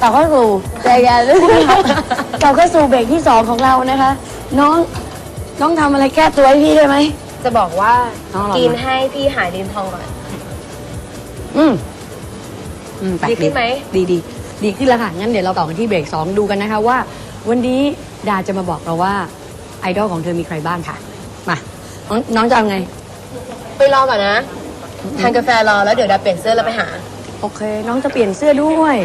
กลับเข้าสู่รายการกลับเข้าสู่เบรกที่สองของเรานะคะ น้องน้องทำอะไรแก้ตัวให้พี่ได้ไหม จะบอกว่าอ๋อเหรอกินให้พี่หายลิ้นพองก่อน อืมอืมแปลกดีขึ้นไหม ดีดีดีขึ้นแล้วค่ะ งั้นเดี๋ยวเราต่อกันที่เบรกสองดูกันนะคะว่า วันนี้ดาจะมาบอกเราว่าไอดอลของเธอมีใครบ้างค่ะ มา น้องน้องจะเอาไง ไปรอก่อนนะ ทานกาแฟรอแล้วเดี๋ยวดาเปลี่ยนเสื้อแล้วไปหา โอเค น้องจะเปลี่ยนเสื้อด้วย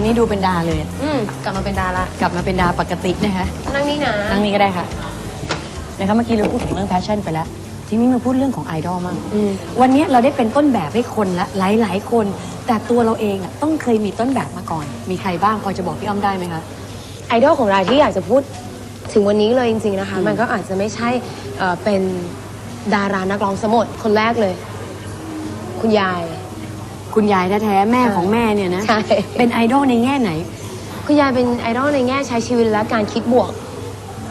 นนี้ดูเป็นดาเลย อืมกลับมาเป็นดารากลับมาเป็นดาปกตินะคะนั่งนี่นะนั่งนี้ก็ได้ค่ะนะคะเมื่อกี้เราพูดถึงเรื่องแพชชั่นไปแล้ว ทีนี้มาพูดเรื่องของไอดอลมั่งอืมวันนี้เราได้เป็นต้นแบบให้คนละหลาย ๆ คน แต่ตัวเราเองอะต้องเคยมีต้นแบบมาก่อน มีใครบ้างพอจะบอกพี่อ้อมได้ไหมคะไอดอลของเราที่อยากจะพูดถึงวันนี้เลยจริงๆนะคะ มันก็อาจจะไม่ใช่เอ่อเป็นดารานักร้องสมดคนแรกเลย คุณยาย คุณยายแท้ๆแม่ของแม่เนี่ยนะใช่ เป็นไอดอลในแง่ไหนคุณยายเป็นไอดอลในแง่ใช้ชีวิตและการคิดบวก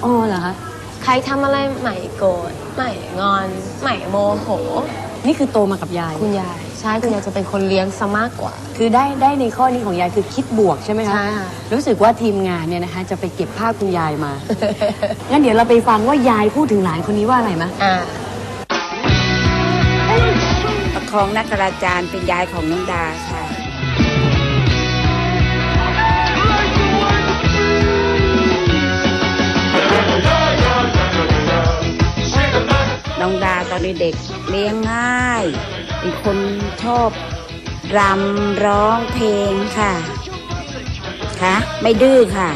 อ๋อเหรอคะใครทำอะไรใหม่โกรธใหม่งอนใหม่โมโห นี่คือโตมากับยาย คุณยายใช่คุณยายจะเป็นคนเลี้ยงซะมากกว่า คือได้ได้ในข้อนี้ของยายคือคิดบวกใช่ไหมคะใช่ค่ะ รู้สึกว่าทีมงานเนี่ยนะคะ จะไปเก็บภาพคุณยายมา งั้นเดี๋ยวเราไปฟังว่ายายพูดถึงหลานคนนี้ว่าอะไรมะ อ่าประ คองนักราจารย์เป็นยายของน้องดาค่ะ น้องดาตอนเด็กเลี้ยงง่าย เป็นคนชอบรำร้องเพลงค่ะค่ะไม่ดื้อค่ะ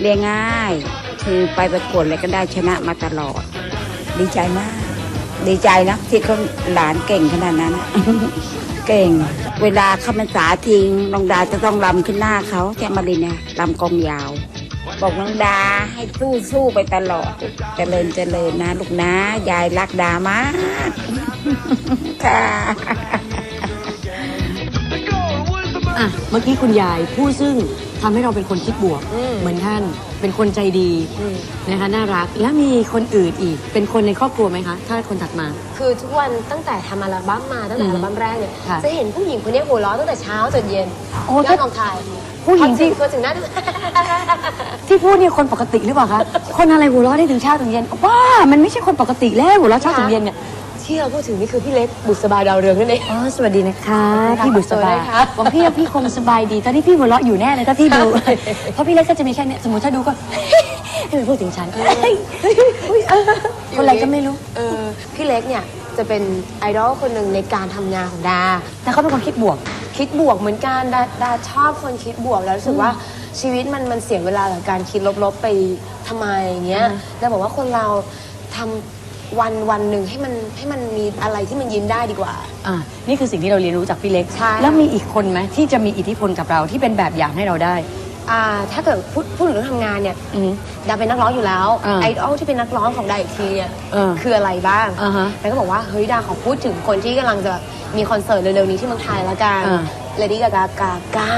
เลี้ยงง่าย คือไปประกวดอะไรก็ได้ชนะมาตลอด ดีใจมาก ดีใจนะที่เขาหลานเก่งขนาดนั้น เก่ง เวลาเข้าพรรษาทิ้งน้องดาจะต้องรำขึ้นหน้าเขาแจ้งมารินเนี่ยรำกองยาว บอกน้องดาให้สู้สู้ไปตลอดเจริญเจริญนะลูกนะยายรักดามากค่ะอะเมื่อกี้คุณยายพูดซึ่งทำให้เราเป็นคนคิดบวกอืมเหมือนท่าน เป็นคนใจดีอืมนะคะน่ารัก แล้วมีคนอื่นอีก เป็นคนในครอบครัวไหมคะ ถ้าคนถัดมา คือทุกวันตั้งแต่ทำอัลบั้มมาตั้งแต่อืมอัลบั้มแรกเนี่ยค่ะจะเห็นผู้หญิงคนนี้หัวเราะตั้งแต่เช้าจนเย็นโอ้ยอถ้าดกองถ่ายผู้หญิงที่พอถึงหน้า ที่พูดเนี่ยคนปกติหรือเปล่าคะ คนอะไรหัวเราะได้ถึงเช้าถึงเย็นว้ามันไม่ใช่คนปกติแล้วหัวเราะเช้าถึงเย็นเนี่ย ที่เราพูดถึงนี่คือพี่เล็กบุษบาดาวเรืองนั่นเอง อ๋อสวัสดีนะคะขอบคุณค่ะพี่บุษบาขอบคุณนะคะบอกพี่ว่าพี่คงสบายดี ตอนนี้พี่หัวเราะอยู่แน่เลยถ้าพี่ดูเพราะพี่เล็กก็จะมีแค่เนี้ยสมมติถ้าดูก็ ให้มันพูดถึงฉันคนอะไรก็ไม่รู้ เออพี่เล็กเนี่ยจะเป็นไอดอลคนหนึ่งในการทำงานของดา แต่เขาเป็นคนคิดบวก คิดบวกเหมือนกันดาดาชอบคนคิดบวกแล้วรู้สึกว่าชีวิตมันมันเสียเวลากับการคิดลบๆไปทำไมอย่างเงี้ยอือฮะดาบอกว่าคนเราทำ วันวันหนึ่งให้มันให้มันมีอะไรที่มันยิ้มได้ดีกว่า อ่านี่คือสิ่งที่เราเรียนรู้จากพี่เล็ก ใช่ แล้วมีอีกคนไหมที่จะมีอิทธิพลกับเราที่เป็นแบบอย่างให้เราได้ อ่าถ้าเกิดพูดพูดถึงเรื่องทำงานเนี่ยอืมดาเป็นนักร้องอยู่แล้วอ่าไอดอลที่เป็นนักร้องของดาอีกทีเนี่ยเออคืออะไรบ้างอ่าฮะดาก็บอกว่าเฮ้ยดาขอพูดถึงคนที่กำลังจะมีคอนเสิร์ตเร็วๆนี้ที่เมืองไทยแล้วกันอ่า เลดี้กากากาก้า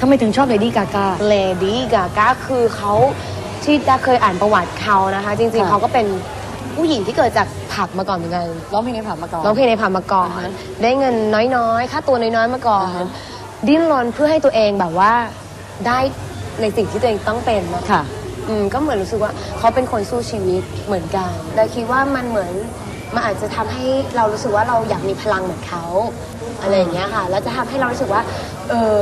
ทำไมถึงชอบเลดี้กากา เลดี้กากาคือเขาที่ดาเคยอ่านประวัติเขานะคะ จริงๆค่ะเขาก็เป็น ผู้หญิงที่เกิดจากผับมาก่อนเหมือนกันร้องเพลงในผับมาก่อน ร้องเพลงในผับมาก่อนอ่าฮะได้เงินน้อยๆ ค่าตัวน้อยๆมาก่อนอ่าฮะดิ้นรนเพื่อให้ตัวเองแบบว่าได้ในสิ่งที่ตัวเองต้องเป็นนะค่ะ อืมก็เหมือนรู้สึกว่าเขาเป็นคนสู้ชีวิตเหมือนกันแต่คิดว่ามันเหมือนมันอาจจะทำให้เรารู้สึกว่าเราอยากมีพลังเหมือนเขาอะไรอย่างเงี้ยค่ะ แล้วจะทำให้เรารู้สึกว่า เออ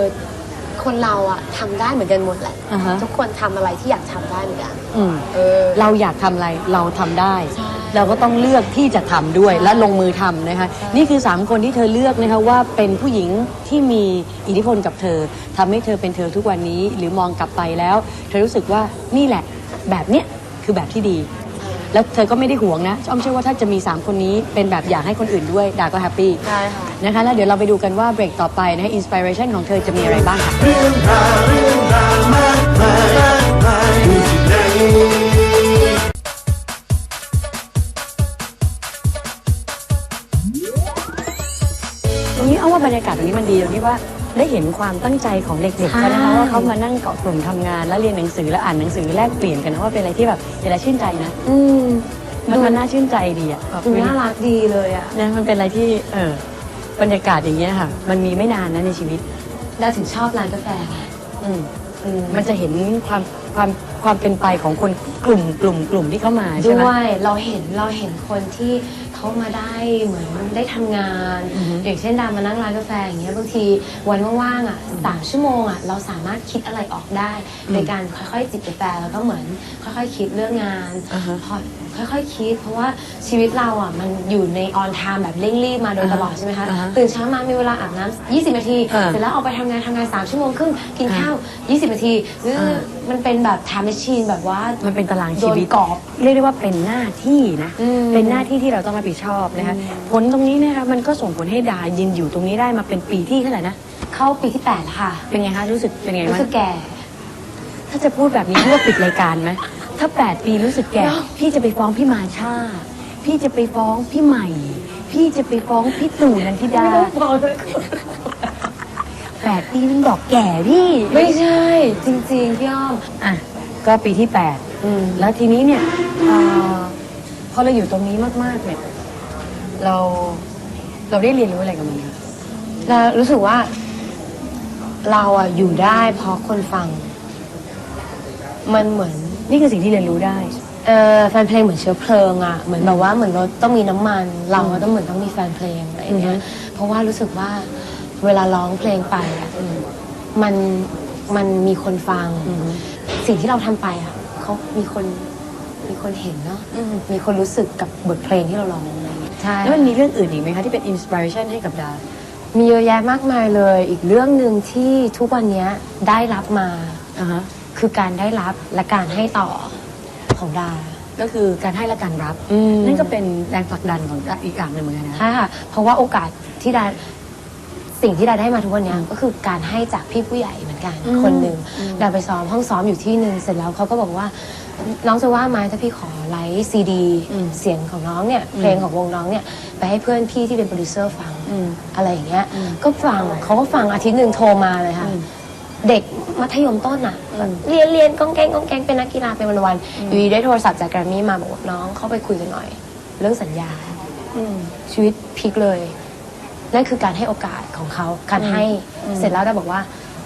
คนเราอะทำได้เหมือนกันหมดแหละ อ่าฮะ ทุกคนทำอะไรที่อยากทำได้เหมือนกัน อืมเออ เราอยากทำอะไรเราทำได้ ใช่เราก็ต้องเลือกที่จะทำด้วยและลงมือทำนะคะนี่คือ 3 คนที่เธอเลือกนะคะว่าเป็นผู้หญิงที่มีอิทธิพลกับเธอทำให้เธอเป็นเธอทุกวันนี้ หรือมองกลับไปแล้ว เธอรู้สึกว่านี่แหละแบบเนี้ยคือแบบที่ดี แล้วเธอก็ไม่ได้ห่วงนะอ้อมเชื่อว่าถ้าจะมี 3 คนนี้เป็นแบบอย่างให้คนอื่นด้วยดาก็แฮปปี้ใช่ค่ะนะคะแล้วเดี๋ยวเราไปดูกันว่าเบรกต่อไปนะคะอินสปิเรชันของเธอจะมีอะไรบ้างค่ะเรื่องราวเรื่องราวมากมายมากมายอยู่ที่ไหนตรงนี้เอาว่าบรรยากาศตรงนี้มันดีตรงที่ว่า ได้เห็นความตั้งใจของเด็กๆเขานะคะใช่ว่าเขามานั่งเกาะกลุ่มทำงาน แล้วเรียนหนังสือแล้วอ่านหนังสือแลกเปลี่ยนกันนะว่าเป็นอะไรที่แบบเห็นแล้วชื่นใจนะ อืมมันมันน่าชื่นใจดีอะดูน่ารักดีเลยอะนะมันเป็นอะไรที่เออบรรยากาศอย่างเงี้ยค่ะ มันมีไม่นานนะในชีวิตดาถึงชอบร้านกาแฟไง อืมอื มมันจะเห็นความความความเป็นไปของคนกลุ่มกลุ่มกลุ่มที่เข้ามาใช่ไหม ด้วยเราเห็นเราเห็นคนที่เขามาได้เหมือนได้ทำงาน อือฮึอย่างเช่นดามานั่งร้านกาแฟอย่างเงี้ยบางทีวันว่างๆอะสามชั่วโมงอะเราสามารถคิดอะไรออกได้โดยการค่อยๆจิบกาแฟแล้วก็เหมือนค่อยๆคิดเรื่องงานอ่าฮะพอ ค่อยๆคิด เพราะว่าชีวิตเราอะมันอยู่ในออนไทม์แบบเร่งรีบมาโดยตลอดใช่ไหมคะอ่าฮะตื่นเช้ามามีเวลาอาบน้ำ20 นาทีอ่าเสร็จแล้วออกไปทำงานทำงาน 3 ชั่วโมงครึ่งกินข้าว 20 นาทีหรืออ่ามันเป็นแบบ time machine แบบว่ามันเป็นตารางชีวิตโดนกรอบเรียกได้ว่าเป็นหน้าที่นะอืมเป็นหน้าที่ที่เราต้องรับผิดชอบนะคะผลตรงนี้เนะคะมันก็ส่งผลให้ดายินอยู่ตรงนี้ได้มาเป็นปีที่เท่าไหร่นะเข้าปีที่8แล้วค่ะ เป็นไงคะรู้สึกเป็นไงรู้บ้างสึกแก่ ถ้าจะพูดแบบนี้พี่ว่าปิดรายการไหม ถ้า 8 ปีรู้สึกแก่ พี่จะไปฟ้องพี่มาชา พี่จะไปฟ้องพี่ใหม่ พี่จะไปฟ้องพี่ตู่นันทิดาแปดปีนึงบอกแก่พี่ไม่ใช่ จริงๆพี่อ้อมอะก็ปีที่แปดอืมแล้วทีนี้เนี่ยเอ่อพอเราอยู่ตรงนี้มากๆเนี่ย เราเราได้เรียนรู้อะไรกับมันคะเรารู้สึกว่า เราอะอยู่ได้เพราะคนฟัง มันเหมือน นี่คือสิ่งที่เรียนรู้ได้ เออแฟนเพลงเหมือนเชื้อเพลิงอะเหมือนแบบว่าเหมือนรถต้องมีน้ำมัน เราก็ต้องเหมือนต้องมีแฟนเพลงอะไรอย่างเงี้อืยอฮึเพราะว่ารู้สึกว่าเวลาร้องเพลงไปอะมันมันมีคนฟัง สิ่งที่เราทำไปอะเขามีคนมีคนเห็นเนาะมีคนรู้สึกกับบทเพลงที่เราร้องอะไรอย่างเงี้ยใช่ แล้วมันมีเรื่องอื่นอีกไหมคะที่เป็นอินสปิเรชันให้กับดา มีเยอะแยะมากมายเลย อีกเรื่องหนึ่งที่ทุกวันเนี้ยได้รับมา อ่าฮะ คือการได้รับและการให้ต่อของดา ก็คือการให้และการรับ อืม นั่นก็เป็นแรงผลักดันของดาอีกอย่างหนึ่งเหมือนกันนะใช่ค่ะ เพราะว่าโอกาสที่ดาสิ่งที่ดาได้มาทุกวันเนี้ยก็คือการให้จากพี่ผู้ใหญ่เหมือนกันอืมคนหนึ่งอืมดาไปซ้อมห้องซ้อมอยู่ที่หนึ่งเสร็จแล้วเขาก็บอกว่าน้องจะว่าไหมถ้าพี่ขอไลฟ์ซีดีเสียงของน้องเนี่ยเพลงของวงน้องเนี่ยไปให้เพื่อนพี่ที่เป็นโปรดิวเซอร์ฟังอืมอะไรอย่างเงี้ยอืมก็ฟังเขาก็ฟังอาทิตย์หนึ่งโทรมาเลยค่ะอืมเด็ก มัธยมต้นอะแบบเรียนเรียนก้องแกงก้องแกงเป็นนักกีฬาเป็นวันๆอยู่ดีได้โทรศัพท์จากแกรมมี่มาบอกว่าน้องเข้าไปคุยกันหน่อย เรื่องสัญญาอืมชีวิตพลิกเลย นั่นคือการให้โอกาสของเขาการให้อืมเสร็จแล้วดาบอกว่า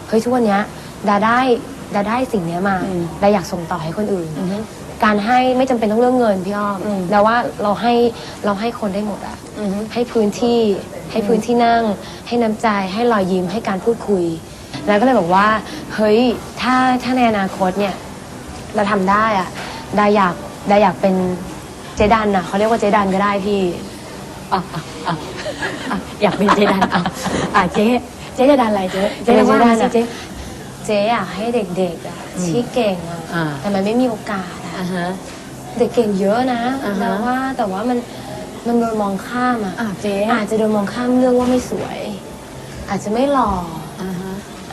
เฮ้ยทุกวันเนี้ยดาได้ดาได้สิ่งเนี้ยมาอืม ดาอยากส่งต่อให้คนอื่นอือฮึการให้ไม่จำเป็นต้องเรื่องเงินพี่อ้อมอืมแต่ว่าเราให้เราให้คนได้หมดอะอือฮึให้พื้นที่ให้พื้นที่นั่ง ให้น้ำใจให้รอยยิ้มให้การพูดคุย แล้วก็เลยบอกว่าเฮ้ยถ้าถ้าในอนาคตเนี่ยเราทำได้อะดาอยากดาอยากเป็นเจดันอะเขาเรียกว่าเจดันก็ได้พี่ อะอะอะอะอยากเป็นเจดันอะอะเจ๊เจ๊จะดันอะไรเจ๊เจ๊จะว่าเจ๊จะดันสิอะเจ๊ เจ๊อยากให้เด็กๆอะที่เก่งอะอ่า แต่มันไม่มีโอกาสอะอ่าฮะ เด็กเก่งเยอะนะอ่าฮะแล้วว่าแต่ว่ามันมันโดนมองข้ามอะอะเจ๊อาจจะโดนมองข้ามเรื่องว่าไม่สวย อาจจะไม่หล่อ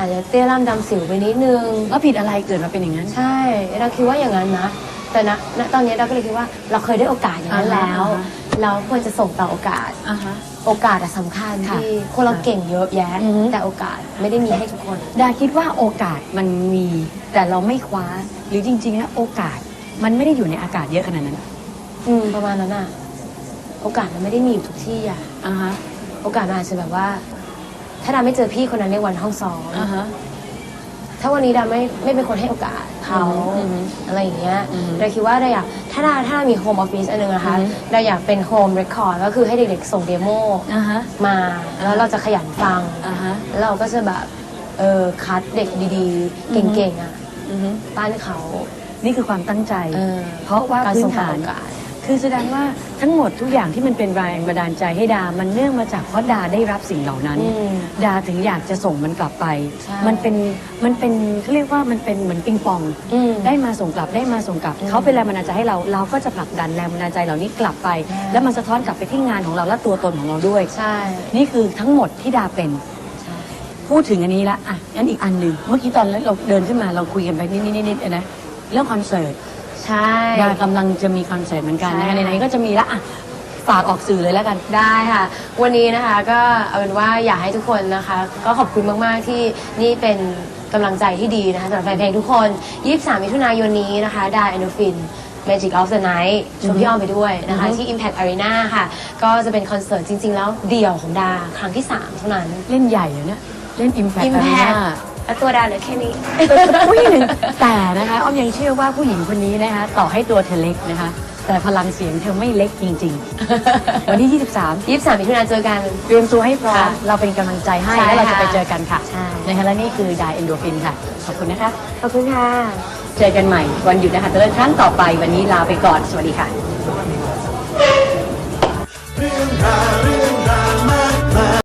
อ่าฮะอาจจะเตี้ยล่ำดำสิวไปนิดนึง แล้วผิดอะไรเกิดมาเป็นอย่างนั้น ใช่เราคิดว่าอย่างนั้นนะ แต่ณณตอนนี้เราก็เลยคิดว่าเราเคยได้โอกาสอย่างนั้นอ่าฮะแล้ว อ่าฮะ เราควรจะส่งต่อโอกาส อ่าฮะ โอกาสอะสำคัญค่ะที่คนเราเก่งเยอะแยะ อือฮึ แต่โอกาสไม่ได้มีให้ทุกคน ดาคิดว่าโอกาสมันมี แต่เราไม่คว้า หรือจริงๆแล้วโอกาสมันไม่ได้อยู่ในอากาศเยอะขนาดนั้นอืมประมาณนั้นอะโอกาสมันไม่ได้มีอยู่ทุกที่อะอ่าฮะ โอกาสมันอาจจะแบบว่า ถ้าดาไม่เจอพี่คนนั้นในวันห้องซ้อมอ่าฮะ ถ้าวันนี้ดาไม่ไม่เป็นคนให้โอกาสเขาอือฮึอะไรอย่างเงี้ยอือฮึดาคิดว่าดาอยากถ้าดาถ้าดามีโฮมออฟฟิศอันหนึงนะคะอือฮึ ดาอยากเป็นโฮมเรคคอร์ดก็คือให้เด็กๆส่งเดโมอ่าฮะมาแล้วเราจะขยันฟัง อ่าฮะ แล้วเราก็จะแบบเออคัดเด็กดีๆเก่งๆอะอือฮึปั้นเขานี่ คือความตั้งใจเออเพราะว่าการพื้ส่นงต่อฐานโอกาสคือแสดงว่าทั้งหมดทุกอย่างที่มันเป็นแรงบันดาลใจให้ดา มันเนื่องมาจากเพราะดาได้รับสิ่งเหล่านั้น อืมดาถึงอยากจะส่งมันกลับไป ใช่มันเป็นมันเป็นเขาเรียกว่ามันเป็นเหมือนปิงปอง อืมได้มาส่งกลับได้มาส่งกลับ เขาเป็นแรงบันดาลใจให้เราเราก็จะผลักดันแรงบันดาลใจเหล่านี้กลับไป ใช่ แล้วมันสะท้อนกลับไปที่งานของเราและตัวตนของเราด้วย ใช่ นี่คือทั้งหมดที่ดาเป็นใช่พูดถึงอันนี้ละอะงั้นอีกอันหนึ่งเมื่อกี้ตอนเราเดินขึ้นมาเราคุยกันไปนิดนิดนิดนิดนะเรื่องคอนเสิร์ต ใช่ดากำลังจะมีคอนเสิร์ตเหมือนกันนะคะใช่ ไหนๆก็จะมีละอะฝากออกสื่อเลยแล้วกัน ได้ค่ะ วันนี้นะคะก็เอาเป็นว่าอยากให้ทุกคนนะคะ ก็ขอบคุณมากๆที่นี่เป็นกำลังใจที่ดีนะคะสำหรับแฟนเพลงทุกคน 23 มิถุนายนนี้นะคะดา e อนโดฟิน Magic of the Night ชมพี่อ้อมไปด้วยนะคะ ที่ Impact Arena ค่ะ ก็จะเป็นคอนเสิร์ตจริง ๆ แล้วเดี่ยวของดาครั้งที่ 3 เท่านั้น เล่นใหญ่อะเนี่ยเล่น Impact Impact Arena และตัวดาเหลือแค่นี้ ผู้หญิงแต่นะคะอ้อมยังเชื่อว่าผู้หญิงคนนี้นะคะ ต่อให้ตัวเธอเล็กนะคะ แต่พลังเสียงเธอไม่เล็กจริง ๆ วันที่ 23 23มิถุนายนเจอกัน เตรียมตัวให้พร้อมค่ะเราเป็นกำลังใจให้ใช่แล้วเราจะค่ะไปเจอกันค่ะใช่ นะคะและนี่คือ Dai Endorphin ค่ะ ขอบคุณนะคะ ขอบคุณค่ะ เจอกันใหม่วันหยุดนะคะแต่เลิกครั้งต่อไปวันนี้ลาไปก่อนสวัสดีค่ะ